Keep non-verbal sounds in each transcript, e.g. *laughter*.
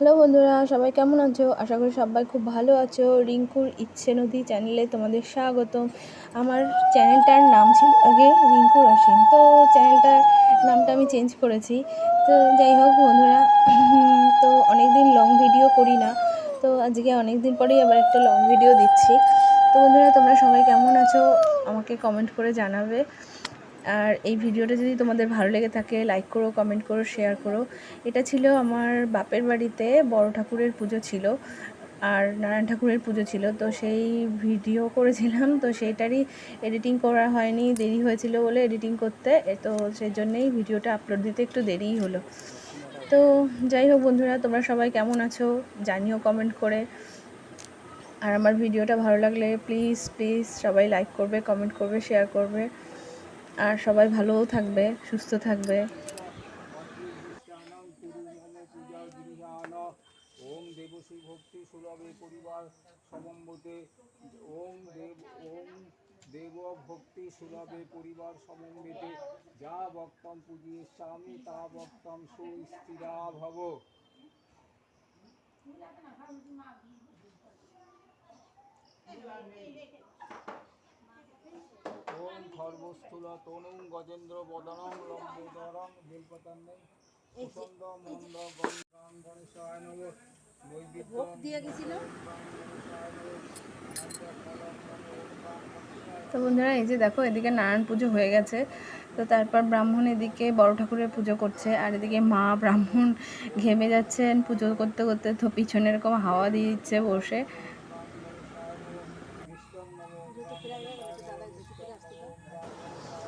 Hello বন্ধুরা, সবাই কেমন আছো? আশা করি সবাই খুব ভালো আছো। রিঙ্কুর ইচ্ছে নদী চ্যানেলে তোমাদের স্বাগতম। আমার চ্যানেলটার নাম ছিল আগে রিঙ্কু রসিন তো চ্যানেলটার নামটা আমি চেঞ্জ করেছি। তো যাই হোক বন্ধুরা, তো অনেক দিন লং ভিডিও করি না। তো আজকে অনেক দিন পরেই আবার একটা লং ভিডিও দিচ্ছি। তো বন্ধুরা, তোমরা সবাই কেমন আছো? আমাকে কমেন্ট করে জানাবে। আর এই ভিডিওটা যদি তোমাদের ভালো লেগে থাকে লাইক করো কমেন্ট করো শেয়ার করো। এটা ছিল আমার বাপের বাড়িতে বড় ঠাকুরের পুজো ছিল আর নারায়ণ ঠাকুরের পুজো ছিল। তো সেই ভিডিও করেছিলাম, তো সেইটারই এডিটিং করা হয়নি, দেরি হয়েছিল বলে এডিটিং করতে। তো সেই জন্যেই ভিডিওটা আপলোড দিতে একটু দেরিই হলো। তো যাই হোক বন্ধুরা, তোমরা সবাই কেমন আছো? জানিও কমেন্ট করে। আর আমার ভিডিওটা ভালো লাগলে প্লিজ প্লিজ সবাই লাইক করবে কমেন্ট করবে শেয়ার করবে। আর সবাই ভালোও থাকবে, সুস্থ থাকবে। ওম দেবশ্রী ভক্তি সুলভে পরিবার ওম দেব ওম দেব ভক্তি সুলভে পরিবার সমম্বিতে। যা বক্তম পূজিষ্যামি তা বক্তম সুস্থিরা ভব খর্বস্থূল তনুং গজেন্দ্র বদনং লম্বোদরং বেলপতন্নং প্রচণ্ড মন্দ গঙ্গাম গণেশায় নব নৈবেদ্য দিয়ে গেছিল তো বন্ধুরা এই যে দেখো এদিকে নারায়ণ পুজো হয়ে গেছে তো তারপর ব্রাহ্মণ এদিকে বড় ঠাকুরের পুজো করছে আর এদিকে মা ব্রাহ্মণ ঘেমে যাচ্ছেন পুজো করতে করতে তো পিছনে এরকম হাওয়া দিয়ে দিচ্ছে বসে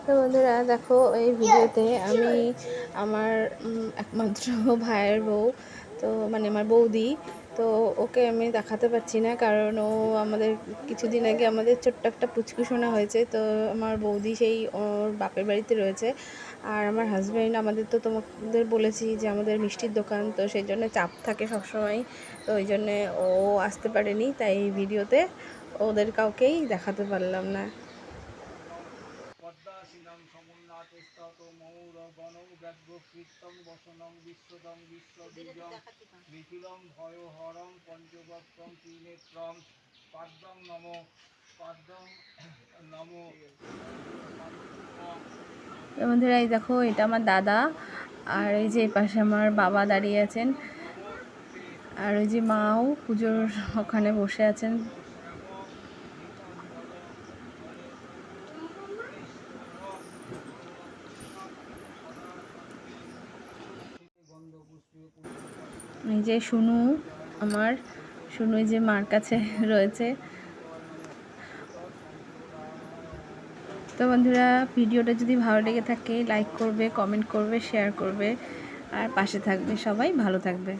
তো বন্ধুরা, দেখো, এই ভিডিওতে আমি আমার একমাত্র *laughs* ভাইয়ের বউ, তো মানে আমার বৌদি, তো ওকে আমি দেখাতে পারছি না, কারণ ও আমাদের কিছুদিন আগে আমাদের ছোট্ট একটা পুচকু শোনা হয়েছে, তো আমার বৌদি সেই ওর বাপের বাড়িতে রয়েছে, আর আমার হাজব্যান্ড আমাদের তো তোমাদের বলেছি যে আমাদের মিষ্টির দোকান, তো সেই জন্য চাপ থাকে সবসময়, তো ওই জন্যে ও আসতে পারেনি, তাই ভিডিওতে ওদের কাউকেই দেখাতে পারলাম না। বন্ধুরা এই দেখো এটা আমার দাদা আর এই যে এই পাশে আমার বাবা দাঁড়িয়ে আছেন। আর ওই যে মাও পুজোর ওখানে বসে আছেন। এই যে শুনু আমার শুনু যে মার কাছে *laughs* রয়েছে। তো বন্ধুরা, ভিডিওটা যদি ভালো লেগে থাকে লাইক করবে কমেন্ট করবে শেয়ার করবে। আর পাশে থাকবে সবাই, ভালো থাকবে।